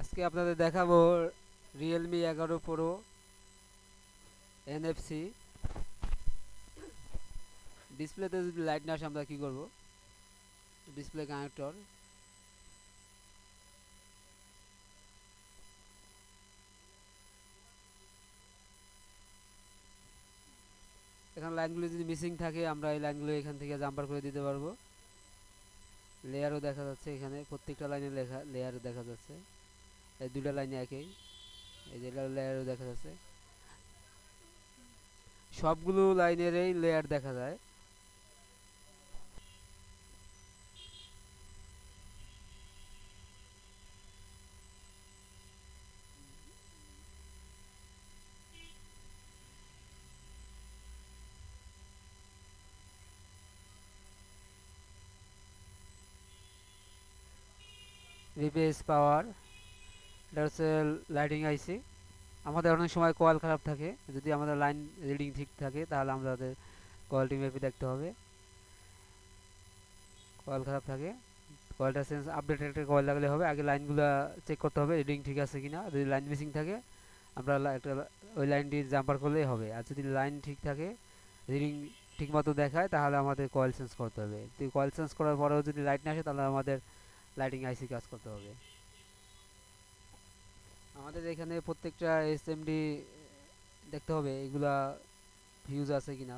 আজকে আপনাদের দেখাবো রিয়েলমি এগারো প্রো এনএফসি ডিসপ্লেতে যদি লাইট না আসে, আমরা কী করব? ডিসপ্লে কানেক্টর এখানে লাইনগুলো যদি মিসিং থাকে, আমরা এই লাইনগুলো এখান থেকে জাম্পার করে দিতে পারব। লেয়ারও দেখা যাচ্ছে এখানে, প্রত্যেকটা লাইনে লেখা লেয়ার দেখা যাচ্ছে। এই দুটা লাইনে একই। এই যে লেয়ারও দেখা যাচ্ছে। সবগুলো লাইনেরই লেয়ার দেখা যায়। রিপেস পাওয়ার এটা হচ্ছে লাইটিং আইসি আমাদের অনেক সময় কয়েল খারাপ থাকে। যদি আমাদের লাইন রিডিং ঠিক থাকে, তাহলে আমাদের কয়েলটি মেপে দেখতে হবে। কয়েল খারাপ থাকে। কয়েলটা চেঞ্জ আপডেট একটা কয়েল লাগলে হবে। আগে লাইনগুলো চেক করতে হবে রিডিং ঠিক আছে কিনা। যদি লাইন মিসিং থাকে, আমরা একটা ওই লাইনটি জাম্পার করলেই হবে। আর যদি লাইন ঠিক থাকে রিডিং ঠিক মতো দেখায়, তাহলে আমাদের কয়েল চেঞ্জ করতে হবে। কয়েল চেঞ্জ করার পরেও যদি লাইট না আসে, তাহলে আমাদের লাইটিং আইসি কাজ করতে হবে। আমাদের এখানে প্রত্যেকটা এসএমডি দেখতে হবে এগুলা ফিউজ আছে কিনা।